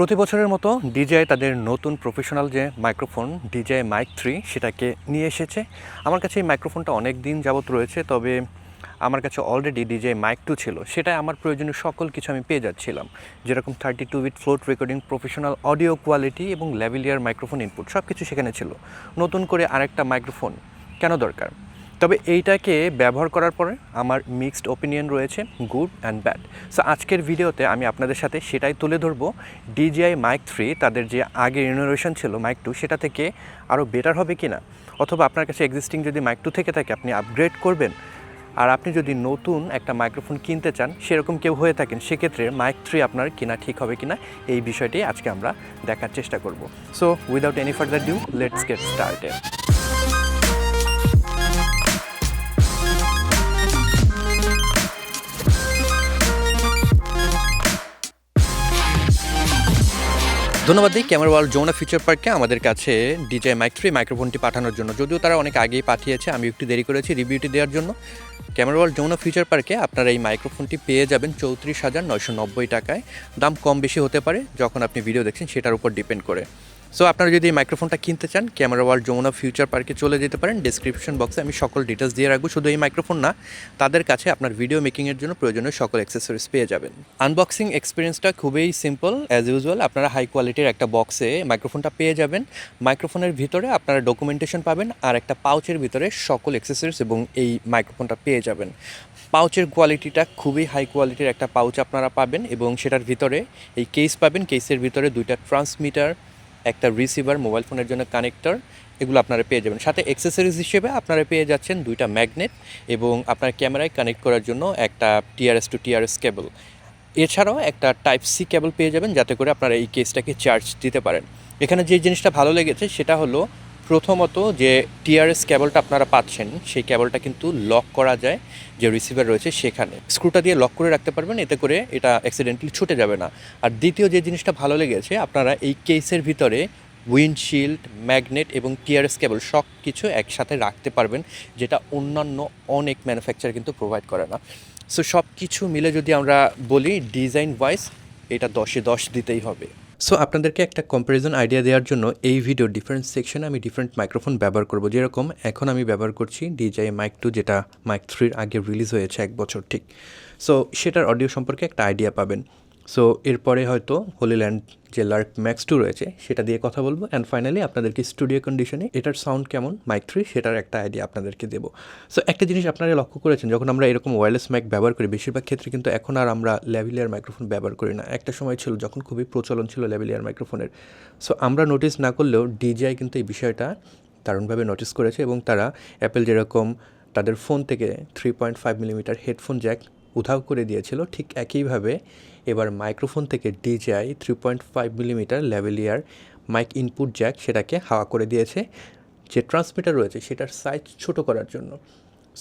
প্রতি বছরের মতো ডিজে তাদের নতুন প্রফেশনাল যে মাইক্রোফোন, ডিজে মাইক থ্রি, সেটাকে নিয়ে এসেছে। আমার কাছে এই মাইক্রোফোনটা অনেক দিন যাবত রয়েছে, তবে আমার কাছে অলরেডি ডিজে মাইক টু ছিল। সেটাই আমার প্রয়োজনীয় সকল কিছু আমি পেয়ে যাচ্ছিলাম। যেরকম thirty two with float recording professional audio quality এবং ল্যাভিলিয়ার মাইক্রোফোন ইনপুট সব কিছু সেখানে ছিল। নতুন করে আরেকটা মাইক্রোফোন কেন দরকার? তবে এইটাকে ব্যবহার করার পরে আমার মিক্সড ওপিনিয়ন রয়েছে গুড অ্যান্ড ব্যাড সো আজকের ভিডিওতে আমি আপনাদের সাথে সেটাই তুলে ধরবো। ডিজিআই মাইক থ্রি তাদের যে আগে ইনোভেশন ছিল মাইক টু সেটা থেকে আরও বেটার হবে কি না অথবা আপনার কাছে এক্সিস্টিং যদি মাইক টু থেকে থাকে, আপনি আপগ্রেড করবেন। আর আপনি যদি নতুন একটা মাইক্রোফোন কিনতে চান, সেরকম কেউ হয়ে থাকেন, সেক্ষেত্রে মাইক থ্রি আপনার কিনা ঠিক হবে কিনা, এই বিষয়টি আজকে আমরা দেখার চেষ্টা করব। So without any further due let's get started ধন্যবাদ দিই ক্যামেরা ওয়ার্ল্ড যৌনা ফিচার পার্কে আমাদের কাছে ডিজে মাইক থ্রি মাইক্রোফোনটি পাঠানোর জন্য। যদিও তারা অনেক আগেই পাঠিয়েছে আমি একটু দেরি করেছি রিভিউটি দেওয়ার জন্য। ক্যামেরা ওয়ার্ল্ড যৌনা ফিচার পার্কে আপনারা এই মাইক্রোফোনটি পেয়ে যাবেন চৌত্রিশ হাজার নয়শো নব্বই টাকায়। দাম কম বেশি হতে পারে, যখন আপনি ভিডিও দেখছেন, সেটার উপর ডিপেন্ড করে। সো আপনারা যদি এই মাইক্রোফোনটা কিনতে চান ক্যামেরা ওয়ার্ল্ড যমুনা ফিউচার পার্কে চলে যেতে পারেন। ডিসক্রিপশন বক্সে আমি সকল ডিটেলস দিয়ে রাখব। শুধু এই মাইক্রোফোন না, তাদের কাছে আপনার ভিডিও মেকিংয়ের জন্য প্রয়োজনীয় সকল অ্যাক্সেসরিজ পেয়ে যাবেন। আনবক্সিং এক্সপিরিয়েন্সটা খুবই সিম্পল অ্যাজ ইউজুয়াল আপনারা হাই কোয়ালিটির একটা বক্সে মাইক্রোফোনটা পেয়ে যাবেন। মাইক্রোফোনের ভিতরে আপনারা ডকুমেন্টেশন পাবেন আর একটা পাউচের ভিতরে সকল অ্যাক্সেসরিজ এবং এই মাইক্রোফোনটা পেয়ে যাবেন। পাউচের কোয়ালিটিটা খুবই হাই কোয়ালিটির একটা পাউচ আপনারা পাবেন এবং সেটার ভিতরে এই কেস পাবেন। কেসের ভিতরে দুইটা ট্রান্সমিটার একটা রিসিভার মোবাইল ফোনের জন্য কানেক্টর এগুলো আপনারা পেয়ে যাবেন। সাথে অ্যাক্সেসরিজ হিসেবে আপনারা পেয়ে যাচ্ছেন দুইটা ম্যাগনেট এবং আপনার ক্যামেরায় কানেক্ট করার জন্য একটা টিআরএস টু টিআরএস কেবল এছাড়াও একটা টাইপ সি কেবল পেয়ে যাবেন, যাতে করে আপনারা এই কেসটাকে চার্জ দিতে পারেন। এখানে যে জিনিসটা ভালো লেগেছে, সেটা হলো প্রথমত যে টিআরএস কেবলটা আপনারা পাচ্ছেন, সেই কেবলটা কিন্তু লক করা যায়, যে রিসিভার রয়েছে সেখানে। স্ক্রুটা দিয়ে লক করে রাখতে পারবেন, এতে করে এটা অ্যাক্সিডেন্টালি ছুটে যাবে না। আর দ্বিতীয় যে জিনিসটা ভালো লেগেছে, আপনারা এই কেসের ভিতরে উইন্ডশিল্ড ম্যাগনেট এবং টিআরএস কেবল সব কিছু একসাথে রাখতে পারবেন, যেটা অন্যান্য অনেক ম্যানুফ্যাকচার কিন্তু প্রোভাইড করে না। সো সব কিছু মিলে যদি আমরা বলি ডিজাইন ওয়াইজ এটা দশে দশ দিতেই হবে। সো আপনাদেরকে একটা কম্প্যারিজন আইডিয়া দেওয়ার জন্য এই ভিডিও ডিফারেন্ট সেকশনে আমি ডিফারেন্ট মাইক্রোফোন ব্যবহার করব। যেরকম এখন আমি ব্যবহার করছি ডিজাই মাইক টু যেটা মাইক থ্রির আগে রিলিজ হয়েছে এক বছর, ঠিক? সো সেটার অডিও সম্পর্কে একটা আইডিয়া পাবেন। সো এরপরে হয়তো হোলিল্যান্ড যে লার্ক ম্যাক্স টু রয়েছে, সেটা দিয়ে কথা বলব। অ্যান্ড ফাইনালি আপনাদেরকে স্টুডিও কন্ডিশনে এটার সাউন্ড কেমন? মাইক থ্রি সেটার একটা আইডিয়া আপনাদেরকে দেবো। সো একটা জিনিস আপনারা লক্ষ্য করেছেন, যখন আমরা এরকম ওয়্যারলেস মাইক ব্যবহার করি, বেশিরভাগ ক্ষেত্রে কিন্তু এখন আর আমরা ল্যাভিলিয়ার মাইক্রোফোন ব্যবহার করি না। একটা সময় ছিল যখন খুবই প্রচলন ছিল ল্যাভিলিয়ার মাইক্রোফোনের সো আমরা নোটিস না করলেও ডিজিআই কিন্তু এই বিষয়টা দারুণভাবে নোটিস করেছে এবং তারা অ্যাপেল যেরকম তাদের ফোন থেকে three point five millimetre headphone jack উধাও করে দিয়েছিল, ঠিক একইভাবে এবার মাইক্রোফোন থেকে DJI three point five millimetre lavalier mic input jack সেটাকে হাওয়া করে দিয়েছে। যে ট্রান্সমিটার রয়েছে সেটার সাইজ ছোট করার জন্য।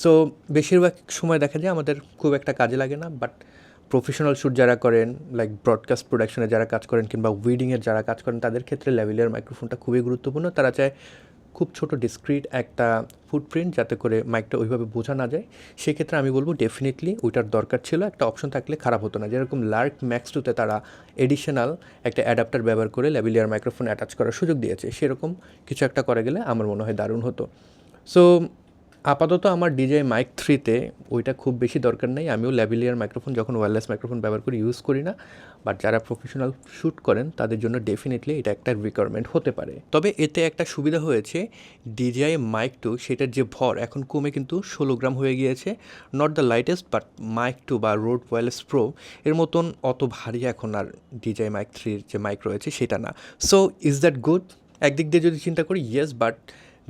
সো বেশিরভাগ সময় দেখা যায় আমাদের খুব একটা কাজে লাগে না বাট প্রফেশনাল শ্যুট যারা করেন লাইক ব্রডকাস্ট প্রোডাকশনে যারা কাজ করেন কিংবা উইডিংয়ের যারা কাজ করেন, তাদের ক্ষেত্রে লেভেলিয়ার মাইক্রোফোনটা খুবই গুরুত্বপূর্ণ। তারা চায় খুব ছোট ডিসক্রিট একটা ফুটপ্রিন্ট যাতে করে মাইকটা ওইভাবে বোঝা না যায়। সেক্ষেত্রে আমি বলব ডেফিনেটলি ওইটার দরকার ছিল, একটা অপশন থাকলে খারাপ হতো না। যেরকম লার্ক ম্যাক্স টুতে তারা এডিশনাল একটা অ্যাডাপ্টার ব্যবহার করে ল্যাবিলিয়ার মাইক্রোফোন অ্যাটাচ করার সুযোগ দিয়েছে। সেরকম কিছু একটা করা গেলে আমার মনে হয় দারুণ হতো। সো আপাতত আমার ডিজে মাইক থ্রিতে ওইটা খুব বেশি দরকার নেই। আমিও ল্যাভিলিয়ার মাইক্রোফোন যখন ওয়্যারলেস মাইক্রোফোন ব্যবহার করি ইউজ করি না। বাট যারা প্রফেশনাল শ্যুট করেন, তাদের জন্য ডেফিনেটলি এটা একটা রিকোয়ারমেন্ট হতে পারে। তবে এতে একটা সুবিধা হয়েছে ডিজিআই মাইক টু সেটার যে ভর, এখন কমে কিন্তু ষোলো গ্রাম হয়ে গিয়েছে। Not the lightest but mic two বা রোড ওয়্যারলেস প্রো এর মতন অত ভারী এখন আর ডিজিআই মাইক থ্রির যে মাইক রয়েছে, সেটা না। সো ইজ দ্যাট গুড একদিক দিয়ে যদি চিন্তা করি yes but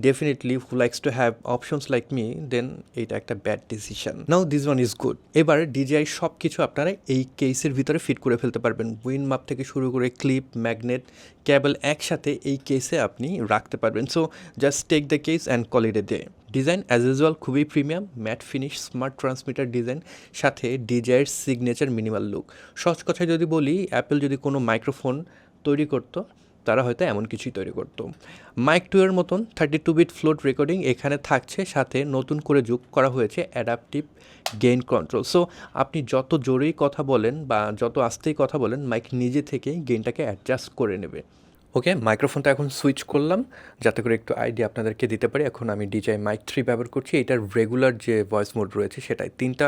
definitely who likes to have options like me then এটা একটা bad decision now this one is good এবার ডিজিআই সব কিছু আপনারা এই কেসের ভিতরে ফিট করে ফেলতে পারবেন। উইন মাপ থেকে শুরু করে ক্লিপ ম্যাগনেট ক্যাবল একসাথে এই কেসে আপনি রাখতে পারবেন। So just take the case and call it a day design as usual খুবই premium matte finish smart transmitter design সাথে ডিজাইয়ের সিগনেচার মিনিমাল লুক সহজ কথায় যদি বলি অ্যাপেল যদি কোনো মাইক্রোফোন তৈরি করতো তারা হয়তো এমন কিছুই তৈরি করতো। মাইক টুয়ের মতন thirty two bit float recording এখানে থাকছে, সাথে নতুন করে যোগ করা হয়েছে অ্যাডাপটিভ গেইন কন্ট্রোল সো আপনি যত জোরেই কথা বলেন বা যত আস্তেই কথা বলেন মাইক নিজে থেকেই গেইনটাকে অ্যাডজাস্ট করে নেবে। ওকে মাইক্রোফোনটা এখন সুইচ করলাম, যাতে করে একটু আইডিয়া আপনাদেরকে দিতে পারি। এখন আমি ডিজাই মাইক থ্রি ব্যবহার করছি। এটার রেগুলার যে ভয়েস মোড রয়েছে, সেটাই। তিনটা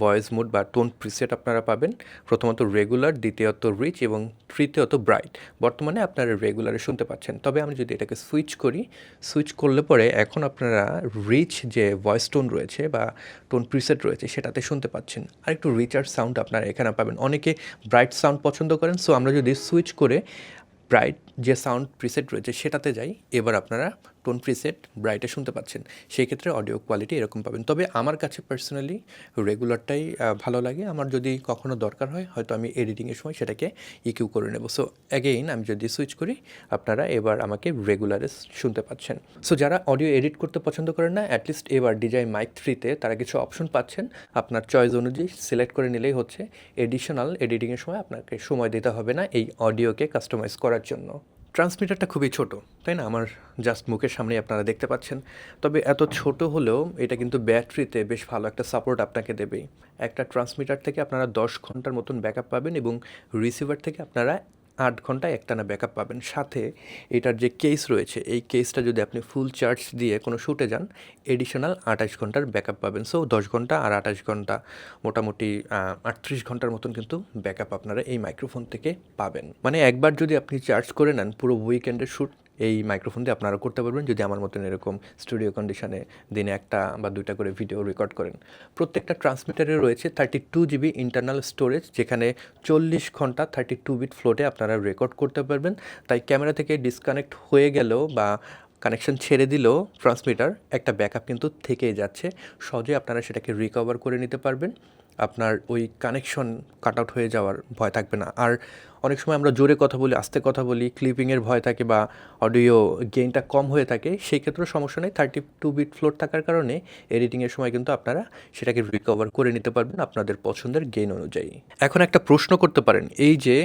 ভয়েস মোড বা টোন প্রিসেট আপনারা পাবেন। প্রথমত রেগুলার দ্বিতীয়ত রিচ এবং তৃতীয়ত ব্রাইট বর্তমানে আপনারা রেগুলারে শুনতে পাচ্ছেন। তবে আমি যদি এটাকে সুইচ করি সুইচ করলে পরে এখন আপনারা রিচ যে ভয়েস টোন রয়েছে বা টোন প্রিসেট রয়েছে, সেটাতে শুনতে পাচ্ছেন। আর একটু রিচার সাউন্ড আপনারা এখানে পাবেন। অনেকে ব্রাইট সাউন্ড পছন্দ করেন সো আমরা যদি সুইচ করে ব্রাইট যে সাউন্ড প্রিসেট রয়েছে, সেটাতে যাই। এবার আপনারা টোন প্রিসেট ব্রাইটে শুনতে পাচ্ছেন। সেই ক্ষেত্রে অডিও কোয়ালিটি এরকম পাবেন। তবে আমার কাছে পার্সোনালি রেগুলারটাই ভালো লাগে। আমার যদি কখনো দরকার হয়, হয়তো আমি এডিটিংয়ের সময় সেটাকে ইকিউ করে নেব। সো অ্যাগেইন আমি যদি সুইচ করি, আপনারা এবার আমাকে রেগুলারে শুনতে পাচ্ছেন। সো যারা অডিও এডিট করতে পছন্দ করেন না অ্যাটলিস্ট এবার ডিজাই মাইক থ্রিতে তারা কিছু অপশন পাচ্ছেন। আপনার চয়েস অনুযায়ী সিলেক্ট করে নিলেই হচ্ছে। এডিশনাল এডিটিংয়ের সময় আপনাকে সময় দিতে হবে না এই অডিওকে কাস্টমাইজ করার জন্য। ট্রান্সমিটারটা খুবই ছোট, তাই না? আমার জাস্ট মুখের সামনেই আপনারা দেখতে পাচ্ছেন। তবে এত ছোট হলেও এটা কিন্তু ব্যাটারিতে বেশ ভালো একটা সাপোর্ট আপনাকে দেবে একটা ট্রান্সমিটার থেকে আপনারা দশ ঘণ্টার মতন ব্যাকআপ পাবেন এবং রিসিভার থেকে আপনারা আট ঘন্টায় একটানা ব্যাকআপ পাবেন। সাথে এটার যে কেস রয়েছে, এই কেসটা যদি আপনি ফুল চার্জ দিয়ে কোনো শ্যুটে যান, এডিশনাল আঠাশ ঘণ্টার ব্যাকআপ পাবেন। সো, দশ ঘণ্টা আর আঠাশ ঘণ্টা মোটামুটি আটত্রিশ ঘণ্টার মতন কিন্তু ব্যাকআপ আপনারা এই মাইক্রোফোন থেকে পাবেন। মানে একবার যদি আপনি চার্জ করে নেন, পুরো উইকেন্ডের শ্যুট এই মাইক্রোফোন দিয়ে আপনারা করতে পারবেন যদি আমার মতন এরকম স্টুডিও কন্ডিশনে দিনে একটা বা দুইটা করে ভিডিও রেকর্ড করেন। প্রত্যেকটা ট্রান্সমিটারে রয়েছে thirty two GB internal storage যেখানে চল্লিশ ঘণ্টা থার্টি টু বিট ফ্লোটে আপনারা রেকর্ড করতে পারবেন। তাই ক্যামেরা থেকে ডিসকানেক্ট হয়ে গেলেও বা কানেকশন ছেড়ে দিলেও ট্রান্সমিটার একটা ব্যাকআপ কিন্তু থেকেই যাচ্ছে। সহজে আপনারা সেটাকে রিকভার করে নিতে পারবেন। আপনার ওই কানেকশন কাট আউট হয়ে যাওয়ার ভয় থাকবে না। আর অনেক সময় আমরা জোরে কথা বলি, আস্তে কথা বলি ক্লিপিংয়ের ভয় থাকে বা অডিও গেইনটা কম হয়ে থাকে, সেই ক্ষেত্রেও সমস্যা নেই। থার্টি টু বিট ফ্লোর থাকার কারণে এডিটিংয়ের সময় কিন্তু আপনারা সেটাকে রিকভার করে নিতে পারবেন আপনাদের পছন্দের গেইন অনুযায়ী। এখন একটা প্রশ্ন করতে পারেন, এই যে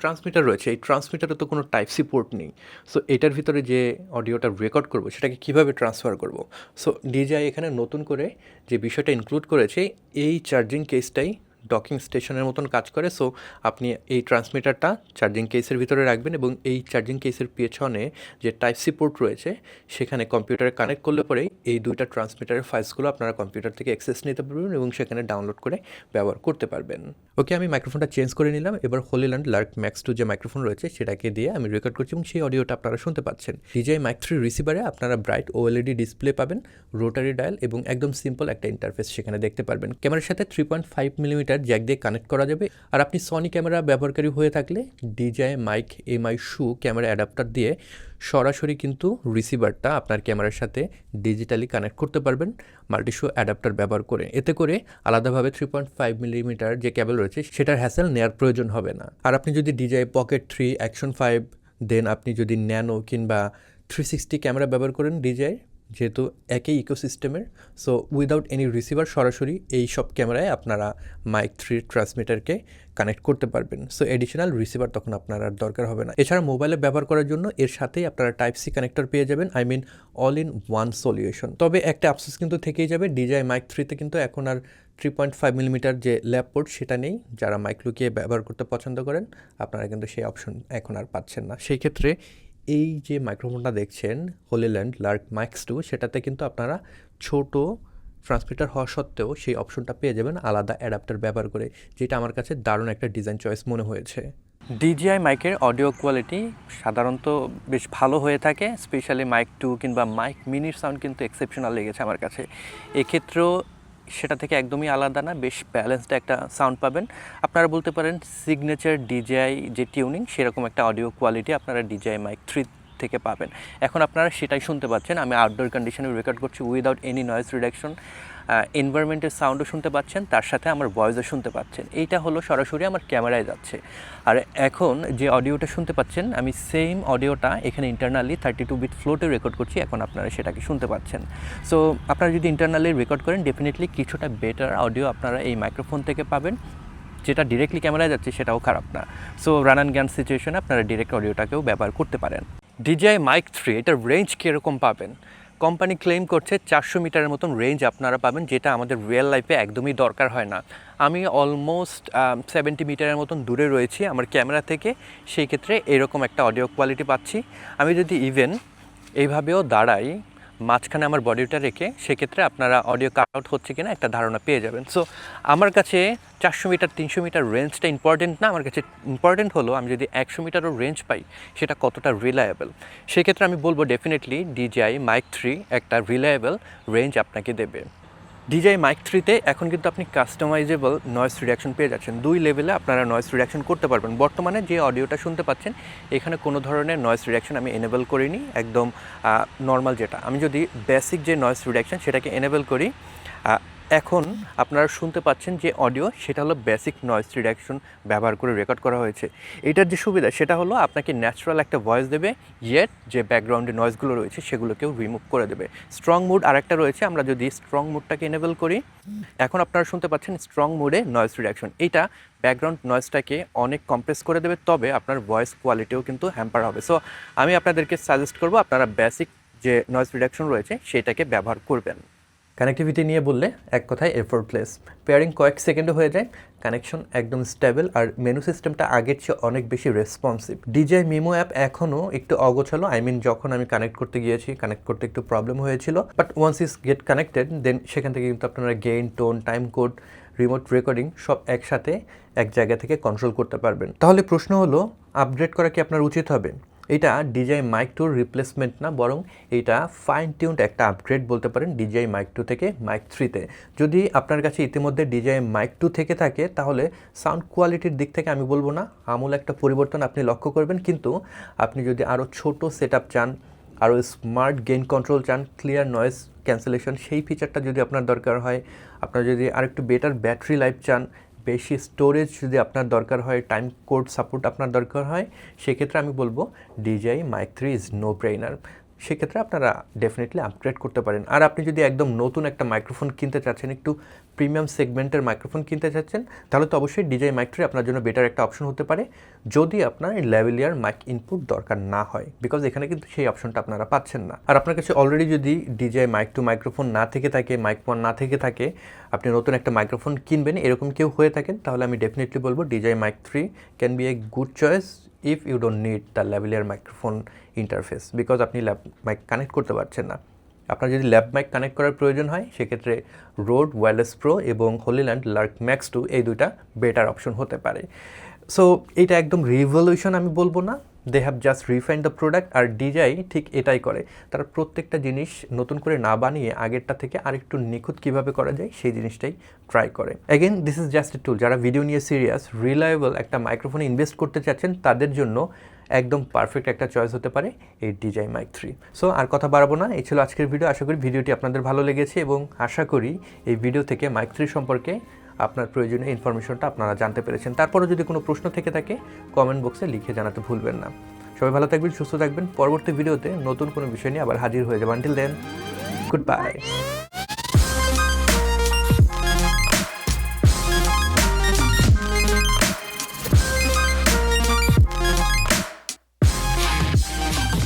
ট্রান্সমিটার রয়েছে, এই ট্রান্সমিটারে তো কোনো টাইপ সি পোর্ট নেই। সো এটার ভিতরে যে অডিওটা রেকর্ড করব, সেটাকে কীভাবে ট্রান্সফার করব? সো ডিজাই এখানে নতুন করে যে বিষয়টা ইনক্লুড করেছে, এই চার্জিং কেসটাই ডকিং স্টেশনের মতন কাজ করে সো আপনি এই ট্রান্সমিটারটা চার্জিং কেসের ভিতরে রাখবেন এবং এই চার্জিং কেসের পেছনে যে টাইপ সি পোর্ট রয়েছে, সেখানে কম্পিউটারে কানেক্ট করলে পরেই এই দুইটা ট্রান্সমিটারের ফাইলসগুলো আপনারা কম্পিউটার থেকে অ্যাক্সেস নিতে পারবেন এবং সেখানে ডাউনলোড করে ব্যবহার করতে পারবেন। ওকে আমি মাইক্রোফোনটা চেঞ্জ করে নিলাম। এবার হোলিল্যান্ড লার্ক ম্যাক্স টু যে মাইক্রোফোন রয়েছে, সেটাকে দিয়ে আমি রেকর্ড করছি এবং সেই অডিওটা আপনারা শুনতে পাচ্ছেন। ডিজাই মাইক থ্রি রিসিভারে আপনারা ব্রাইট ওএলইডি ডিসপ্লে পাবেন রোটারি ডায়াল এবং একদম সিম্পল একটা ইন্টারফেস সেখানে দেখতে পারবেন। ক্যামেরার সাথে three point five millimetre jack দিয়ে কানেক্ট করা যাবে। আর আপনি সনি ক্যামেরা ব্যবহারকারী হয়ে থাকলে DJI mic MI shoe camera adapter দিয়ে সরাসরি কিন্তু রিসিভারটা আপনার ক্যামেরার সাথে ডিজিটালি কানেক্ট করতে পারবেন মাল্টিশু অ্যাডাপ্টার ব্যবহার করে। এতে করে আলাদাভাবে থ্রি পয়েন্ট ফাইভ মিলিমিটার যে ক্যাবেল রয়েছে, সেটার হ্যাসেল নেওয়ার প্রয়োজন হবে না। আর আপনি যদি DJI pocket three action five then আপনি যদি ন্যানো কিংবা থ্রি সিক্সটি ক্যামেরা ব্যবহার করেন ডিজাই যেহেতু একই ইকোসিস্টেমের সো উইদাউট এনি রিসিভার সরাসরি এই সব ক্যামেরায় আপনারা মাইক থ্রি ট্রান্সমিটারকে কানেক্ট করতে পারবেন। সো এডিশনাল রিসিভার তখন আপনার আর দরকার হবে না। এছাড়া মোবাইলে ব্যবহার করার জন্য এর সাথেই আপনারা টাইপ সি কানেক্টর পেয়ে যাবেন I mean all in one solution তবে একটা আফসোস কিন্তু থেকেই যাবে ডিজাই মাইক থ্রিতে কিন্তু এখন আর থ্রি পয়েন্ট ফাইভ মিলিমিটার যে ল্যাপ পোর্ট সেটা নেই। যারা মাইক লুকিয়ে ব্যবহার করতে পছন্দ করেন, আপনারা কিন্তু সেই অপশন এখন আর পাচ্ছেন না। সেই ক্ষেত্রে এই যে মাইক্রোফোনটা দেখছেন হোলিল্যান্ড লার্ক মাইক্স টু সেটাতে কিন্তু আপনারা ছোট ট্রান্সমিটার হওয়া সত্ত্বেও সেই অপশনটা পেয়ে যাবেন আলাদা অ্যাডাপ্টার ব্যবহার করে, যেটা আমার কাছে দারুণ একটা ডিজাইন চয়েস মনে হয়েছে। ডিজিআই মাইকের অডিও কোয়ালিটি সাধারণত বেশ ভালো হয়ে থাকে স্পেশালি মাইক টু কিংবা মাইক মিনির সাউন্ড কিন্তু এক্সেপশনাল লেগেছে আমার কাছে। এক্ষেত্রেও সেটা থেকে একদমই আলাদা না, বেশ ব্যালেন্সড একটা সাউন্ড পাবেন। আপনারা বলতে পারেন সিগনেচার ডিজিআই যে টিউনিং সেরকম একটা অডিও কোয়ালিটি আপনারা ডিজিআই মাইক থ্রি থেকে পাবেন। এখন আপনারা সেটাই শুনতে পাচ্ছেন, আমি আউটডোর কন্ডিশনে রেকর্ড করছি উইদাউট এনি নয়েজ রিডাকশন এনভায়রনমেন্টের সাউন্ডও শুনতে পাচ্ছেন, তার সাথে আমার ভয়েসও শুনতে পাচ্ছেন। এইটা হলো সরাসরি আমার ক্যামেরায় যাচ্ছে। আর এখন যে অডিওটা শুনতে পাচ্ছেন, আমি সেম অডিওটা এখানে ইন্টারনালি থার্টি টু বিট ফ্লোটে রেকর্ড করছি, এখন আপনারা সেটাকে শুনতে পাচ্ছেন। সো আপনারা যদি ইন্টারনালি রেকর্ড করেন ডেফিনেটলি কিছুটা বেটার অডিও আপনারা এই মাইক্রোফোন থেকে পাবেন। যেটা ডিরেক্টলি ক্যামেরায় যাচ্ছে, সেটাও খারাপ না। সো রান অ্যান্ড গ্যান সিচুয়েশনে আপনারা ডিরেক্ট অডিওটাকেও ব্যবহার করতে পারেন। ডিজিআই মাইক থ্রি এটার রেঞ্জ কীরকম পাবেন? কোম্পানি ক্লেম করছে চারশো মিটারের মতন রেঞ্জ আপনারা পাবেন, যেটা আমাদের রিয়েল লাইফে একদমই দরকার হয় না। আমি অলমোস্ট সেভেন্টি মিটারের মতন দূরে রয়েছি আমার ক্যামেরা থেকে, সেই ক্ষেত্রে এরকম একটা অডিও কোয়ালিটি পাচ্ছি। আমি যদি ইভেন এইভাবেও দাঁড়াই মাঝখানে আমার বডিটা রেখে সেক্ষেত্রে আপনারা অডিও কাট আউট হচ্ছে কিনা একটা ধারণা পেয়ে যাবেন। সো আমার কাছে চারশো মিটার তিনশো মিটার রেঞ্জটা ইম্পর্টেন্ট না, আমার কাছে ইম্পর্টেন্ট হলো আমি যদি একশো মিটারও রেঞ্জ পাই, সেটা কতটা রিলায়েবল সেক্ষেত্রে আমি বলব ডেফিনেটলি ডিজিআই মাইক থ্রি একটা রিলায়েবল রেঞ্জ আপনাকে দেবে। ডিজাই মাইক থ্রিতে এখন কিন্তু আপনি কাস্টমাইজেবল নয়েস রিডাকশন পেয়ে যাচ্ছেন। দুই লেভেলে আপনারা নয়েস রিডাকশন করতে পারবেন। বর্তমানে যে অডিওটা শুনতে পাচ্ছেন, এখানে কোনো ধরনের নয়েস রিডাকশন আমি এনেবল করিনি, একদম নর্মাল যেটা। আমি যদি বেসিক যে নয়েস রিডাকশন সেটাকে এনেবল করি এখন আপনারা শুনতে পাচ্ছেন যে অডিও, সেটা হলো বেসিক নয়েস রিডাকশন ব্যবহার করে রেকর্ড করা হয়েছে। এটার যে সুবিধা, সেটা হলো আপনাকে ন্যাচারাল একটা ভয়েস দেবে ইয়েট যে ব্যাকগ্রাউন্ডে নয়েজগুলো রয়েছে, সেগুলোকেও রিমুভ করে দেবে। স্ট্রং মুড আরেকটা রয়েছে, আমরা যদি স্ট্রং মুডটাকে এনেবল করি, এখন আপনারা শুনতে পাচ্ছেন স্ট্রং মুডে নয়েজ রিডাকশন এইটা ব্যাকগ্রাউন্ড নয়েজটাকে অনেক কম্প্রেস করে দেবে, তবে আপনার ভয়েস কোয়ালিটিও কিন্তু হ্যাম্পার হবে। সো আমি আপনাদেরকে সাজেস্ট করব, আপনারা বেসিক যে নয়েজ রিডাকশন রয়েছে, সেটাকে ব্যবহার করবেন। কানেক্টিভিটি নিয়ে বললে এক কথায় এফোর্টলেস পেয়ারিং কয়েক সেকেন্ডে হয়ে যায় কানেকশন একদম স্টেবল আর মেনু সিস্টেমটা আগের চেয়ে অনেক বেশি রেসপন্সিভ ডিজাই মিমো অ্যাপ এখনও একটু অগোছালো আই মিন যখন আমি কানেক্ট করতে গিয়েছি কানেক্ট করতে একটু প্রবলেম হয়েছিল but once is get connected then সেখান থেকে কিন্তু আপনারা gain tone time code remote recording সব একসাথে এক জায়গা থেকে কন্ট্রোল করতে পারবেন। তাহলে প্রশ্ন হলো আপগ্রেড করা কি আপনার উচিত হবে? এটা ডিজাই মাইক টুর রিপ্লেসমেন্ট না, বরং এটা ফাইন টিউন্ড একটা আপগ্রেড বলতে পারেন ডিজাই মাইক টু থেকে মাইক থ্রিতে যদি আপনার কাছে ইতিমধ্যে ডিজাই মাইক টু থেকে থাকে, তাহলে সাউন্ড কোয়ালিটির দিক থেকে আমি বলব না, আমূল একটা পরিবর্তন আপনি লক্ষ্য করবেন। কিন্তু আপনি যদি আরও ছোট সেট চান আরও স্মার্ট গেইন কন্ট্রোল চান ক্লিয়ার নয়েজ ক্যান্সেলেশন সেই ফিচারটা যদি আপনার দরকার হয়, আপনার যদি আরেকটু বেটার ব্যাটারি লাইফ চান বেশি স্টোরেজ যদি আপনার দরকার হয় টাইম কোড সাপোর্ট আপনার দরকার হয়, সেক্ষেত্রে আমি বলব DJI mic three is no brainer সেক্ষেত্রে আপনারা ডেফিনেটলি আপগ্রেড করতে পারেন। আর আপনি যদি একদম নতুন একটা মাইক্রোফোন কিনতে চাচ্ছেন, একটু প্রিমিয়াম সেগমেন্টের মাইক্রোফোন কিনতে চাচ্ছেন, তাহলে তো অবশ্যই ডিজাই মাইক থ্রি আপনার জন্য বেটার একটা অপশন হতে পারে। যদি আপনার লেভেলিয়ার মাইক ইনপুট দরকার না হয় বিকজ এখানে কিন্তু সেই অপশনটা আপনারা পাচ্ছেন না। আর আপনার কাছে অলরেডি যদি ডিজাই মাইক টু মাইক্রোফোন না থেকে থাকে মাইক ওয়ান না থেকে থাকে, আপনি নতুন একটা মাইক্রোফোন কিনবেন, এরকম কেউ হয়ে থাকেন, তাহলে আমি ডেফিনেটলি বলব DJI mic three can be a good choice if you don't need the ল্যাবলিয়ার microphone interface, because আপনি ল্যাব মাইক কানেক্ট করতে পারছেন না। আপনার যদি ল্যাব মাইক কানেক্ট করার প্রয়োজন হয়, সেক্ষেত্রে রোড ওয়্যারলেস প্রো এবং হোলিল্যান্ড লার্ক ম্যাক্স টু এই দুইটা বেটার অপশন হতে পারে। সো এটা একদম রিভলিউশন আমি বলব না। They have just refine the product R DJI ঠিক এটাই করে। তারা প্রত্যেকটা জিনিস নতুন করে না বানিয়ে আগেরটা থেকে আরেকটু নিখুঁত কীভাবে করা যায় সেই জিনিসটাই ট্রাই করে। Again this is just a tool যারা ভিডিও নিয়ে সিরিয়াস রিলায়েবল একটা মাইক্রোফোনে ইনভেস্ট করতে চাচ্ছেন, তাদের জন্য একদম পারফেক্ট একটা চয়েস হতে পারে এই ডিজাই মাইক থ্রি সো আর কথা বাড়াবো না। এই ছিল আজকের ভিডিও আশা করি ভিডিওটি আপনাদের ভালো লেগেছে এবং আশা করি এই ভিডিও থেকে মাইক থ্রি সম্পর্কে আপনার প্রয়োজনীয় ইনফরমেশনটা আপনারা জানতে পেরেছেন। তারপরও যদি কোনো প্রশ্ন থেকে থাকে কমেন্ট বক্সে লিখে জানাতে ভুলবেন না। সবাই ভালো থাকবেন, সুস্থ থাকবেন। পরবর্তী ভিডিওতে নতুন কোনো বিষয় নিয়ে আবার হাজির হয়ে যাবেন আনটিল দেন গুড বাই